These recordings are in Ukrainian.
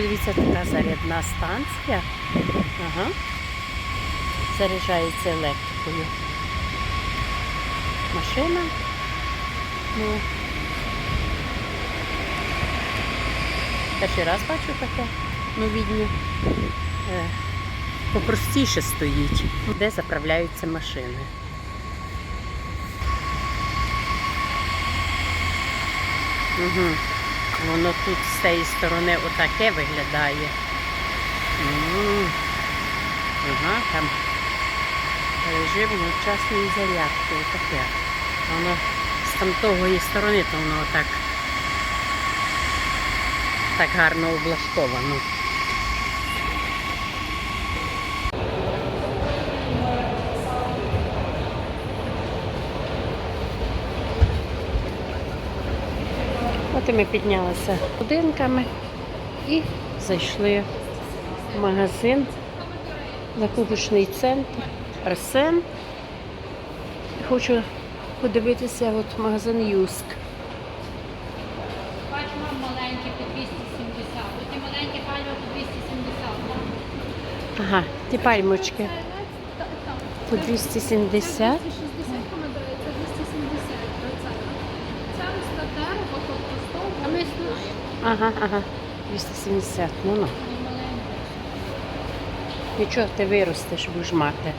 подивіться, така зарядна станція. Ага. Заряджається електрикою. Машина. Ну, перший раз бачу таке новіднє. Е, попростіше стоїть, де заправляються машини. Угу. Воно тут з цієї сторони отаке виглядає. Ага, там режим одночасної зарядки, отаке. Воно з тамтогої сторони, то воно отак так гарно облаштовано. От ми піднялися будинками і зайшли в магазин, закупочний центр Арсен. Хочу подивитися от магазин Юск. Бачимо маленькі по 270. Оті маленькі пальми по 270. Ага, ті пальмочки по 270. 260 помидори, це 270 Це ось та дерево, тобто стовбур. А ми знаємо. Ага, ага. 270. Ну ну. Нічого, ти виростеш, будеш мати.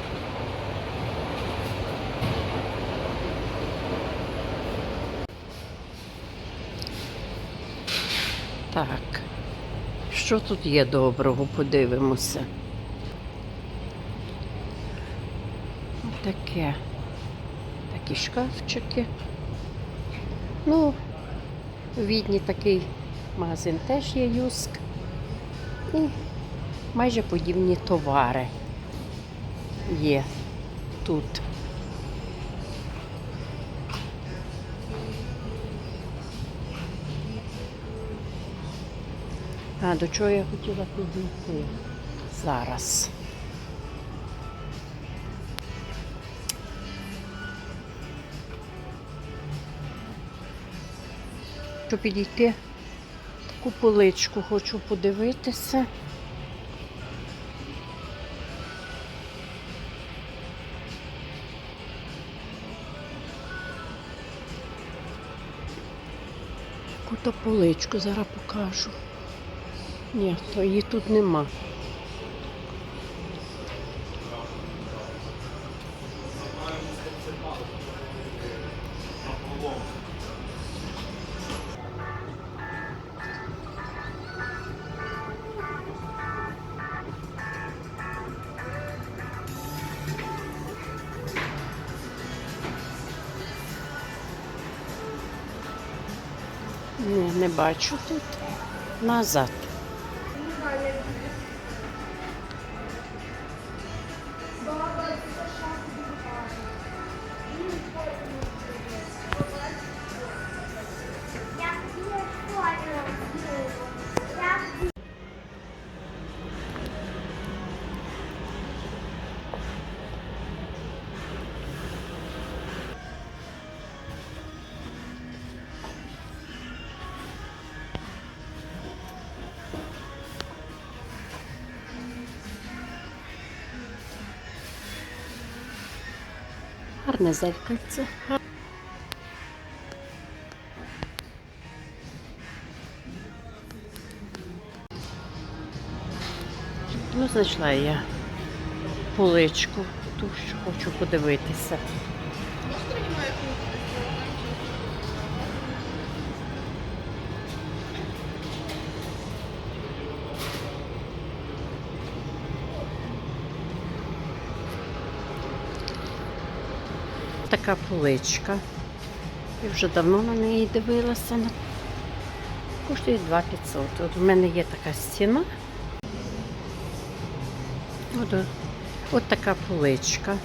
Так. Що тут є доброго? Подивимося. Таке. Такі шкафчики. Ну, у Відні такий магазин теж є Юск. І майже подібні товари є тут. А до чого я хотіла підійти зараз? Щоб підійти таку поличку хочу подивитися. Яку-то поличку зараз покажу. Ні, то її тут нема. Не бачу тут. Назад. Гарне зеркальце. Ну, знайшла я поличку, ту, що хочу подивитися. Така поличка. Я вже давно на неї дивилася. Коштує 2500. От у мене є така стіна. От, от така поличка.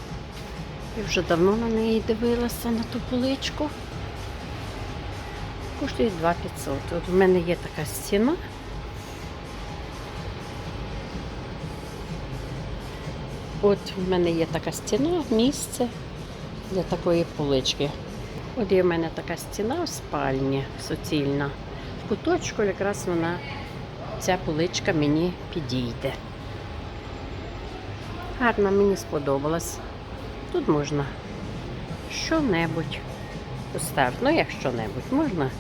Я вже давно на неї дивилася на ту поличку. Коштує 2500. От у мене є така стіна. От в мене є така стіна, місце для такої полички. От є в мене така стіна в спальні суцільна. В куточку якраз вона ця поличка мені підійде. Гарна, мені сподобалась. Тут можна що-небудь поставити. Ну, як що-небудь, можна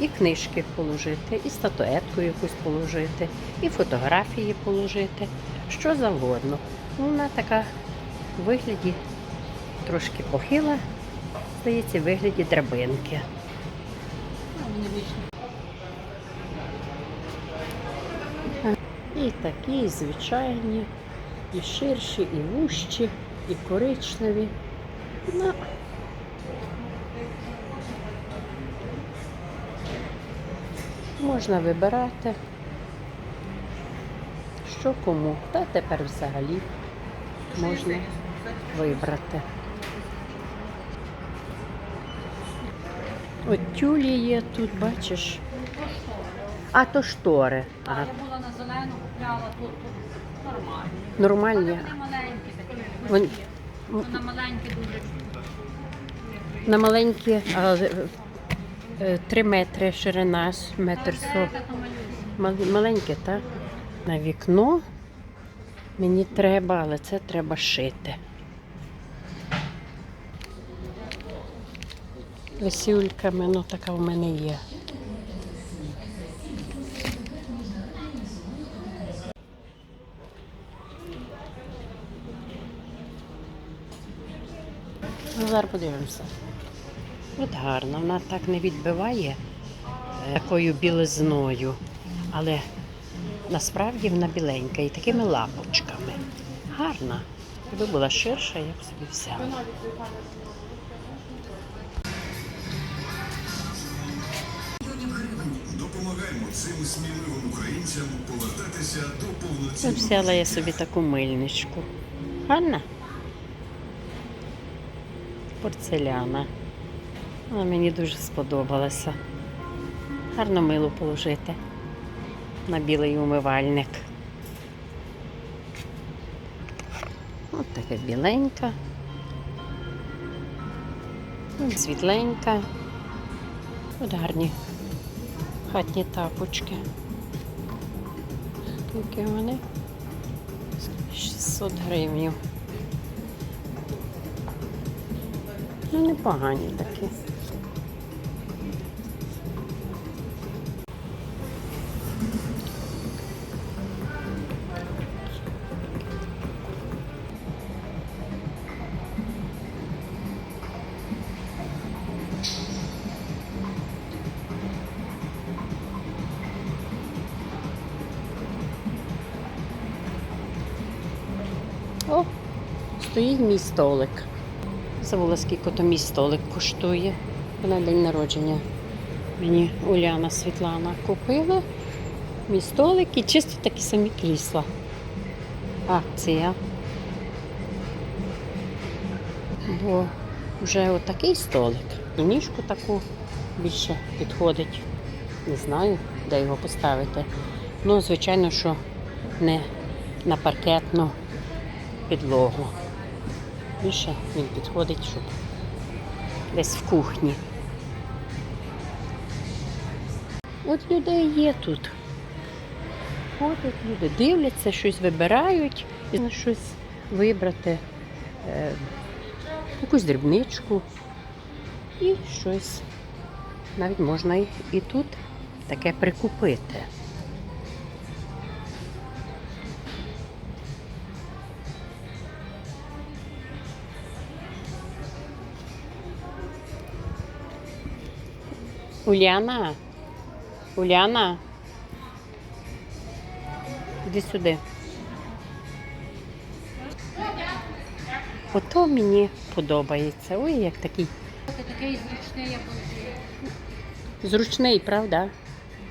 і книжки положити, і статуетку якусь положити, і фотографії положити, що завгодно. Ну, Вона така в вигляді трошки похила, здається, в вигляді драбинки. І такі, звичайні, і ширші, і вущі, і коричневі. Ну, можна вибирати, що кому. Та тепер взагалі можна вибрати. От тюлі є тут, бачиш. А то штори. Ага. Я була на зелену, купляла тут, тут нормально. Нормальні. Вони маленькі такі. Вони- Ну, на маленькі дуже. На маленькі а, е, е, 3 метри ширина, метр сорок. Маленьке, так? На вікно мені треба, але це треба шити. Весюльками, ну така в мене є. Ну, зараз подивимося. От гарно, вона так не відбиває е, такою білизною, але насправді вона біленька і такими лапочками. Гарна. Якби була ширша, я б собі взяла. Цим сміливим українцям повертатися до повноцінного взяла я собі таку мильничку. Гарна? Порцеляна. Вона мені дуже сподобалася. Гарно мило положити на білий умивальник. От така біленька. Світленька. От гарні хатні тапочки. Які вони? 600 гривень. Ну, непогані такі. О, стоїть мій столик. Забула, скільки то мій столик коштує. На день народження. Мені Уляна Світлана купила мій столик і чисто такі самі крісла. Акція. Бо вже отакий столик. І ніжку таку більше підходить. Не знаю, де його поставити. Ну, звичайно, що не на паркетну підлогу. Більше він підходить, щоб десь в кухні. От людей є тут. Ходять люди, дивляться, щось вибирають, і щось вибрати, е, якусь дрібничку і щось. Навіть можна і тут таке прикупити. Уляна. Уляна. Іди сюди. Ото мені подобається. Ой, як такий Це такий зручний, як зручний, правда?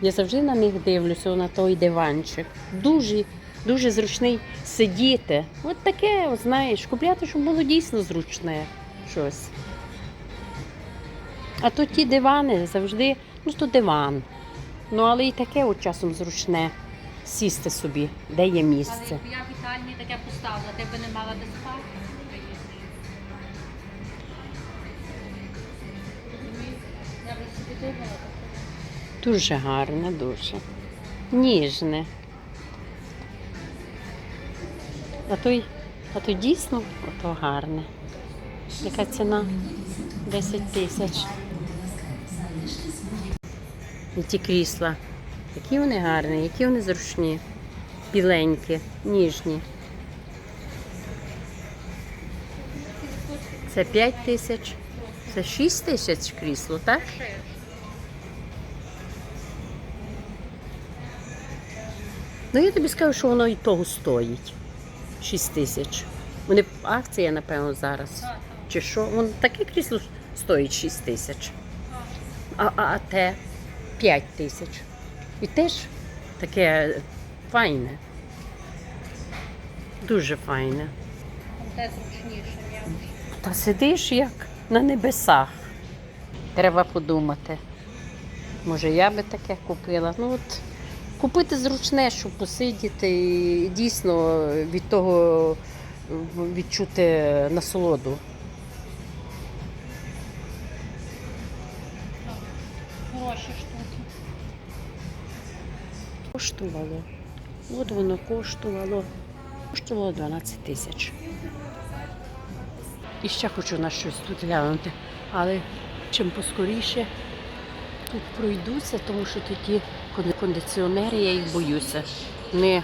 Я завжди на них дивлюся, на той диванчик. Дуже, дуже зручний сидіти. От таке, знаєш, купляти, щоб було дійсно зручне щось. А то ті дивани завжди, ну то диван. Ну, але і таке от часом зручне сісти собі, де є місце. Але якби я вітальні таке поставила, ти би не мала де спати. Я би собі думала. Дуже гарне, дуже. Ніжне. А то, а то дійсно ото гарне. Яка ціна? 10 тисяч. І ті крісла. Які вони гарні, які вони зручні, біленькі, ніжні. Це 5 тисяч. Це 6 тисяч крісло, так? Ну я тобі скажу, що воно і того стоїть. 6 тисяч. Вони акція, напевно, зараз. Чи що? Воно таке крісло стоїть 6 тисяч. А, а, а те 5 тисяч. І теж таке файне. Дуже файне. Те зручніше. Та сидиш як на небесах. Треба подумати. Може, я би таке купила. Ну от купити зручне, щоб посидіти і дійсно від того відчути насолоду. Коштувало. От воно коштувало. Коштувало 12 тисяч. І ще хочу на щось тут глянути. Але чим поскоріше тут пройдуся, тому що кон- кондиціонери, я їх боюся. Вони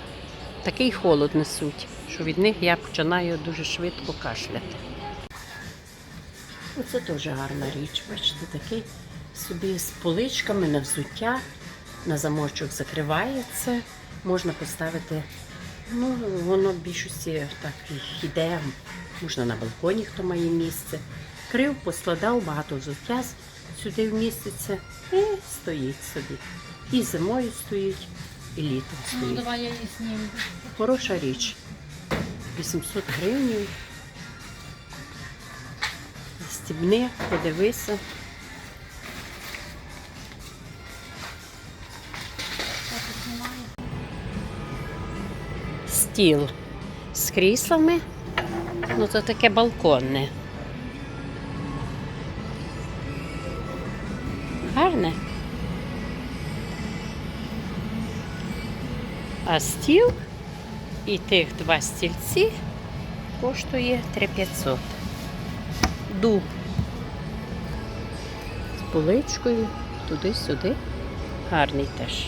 такий холод несуть, що від них я починаю дуже швидко кашляти. Оце теж гарна річ. Бачите, такий собі з поличками на взуття, на замочок закривається. Можна поставити, ну, воно в більшості так і йде. Можна на балконі, хто має місце. Крив, поскладав, багато взуття сюди вміститься і стоїть собі. І зимою стоїть, і літом Ну, давай я її зніму. Хороша річ. 800 гривень. Стібни, подивися. Стіл з кріслами. Ну, це таке балконне. Гарне. А стіл і тих два стільці коштує 3500. Дуб з поличкою туди-сюди. Гарний теж.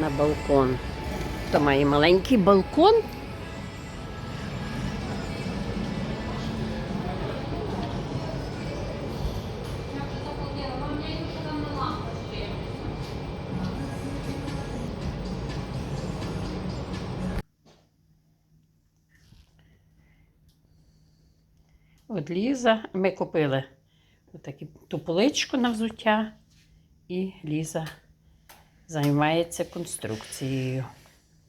На балкон. Хто має маленький балкон. От Ліза, ми купили таку ту поличку на взуття, і Ліза займається конструкцією.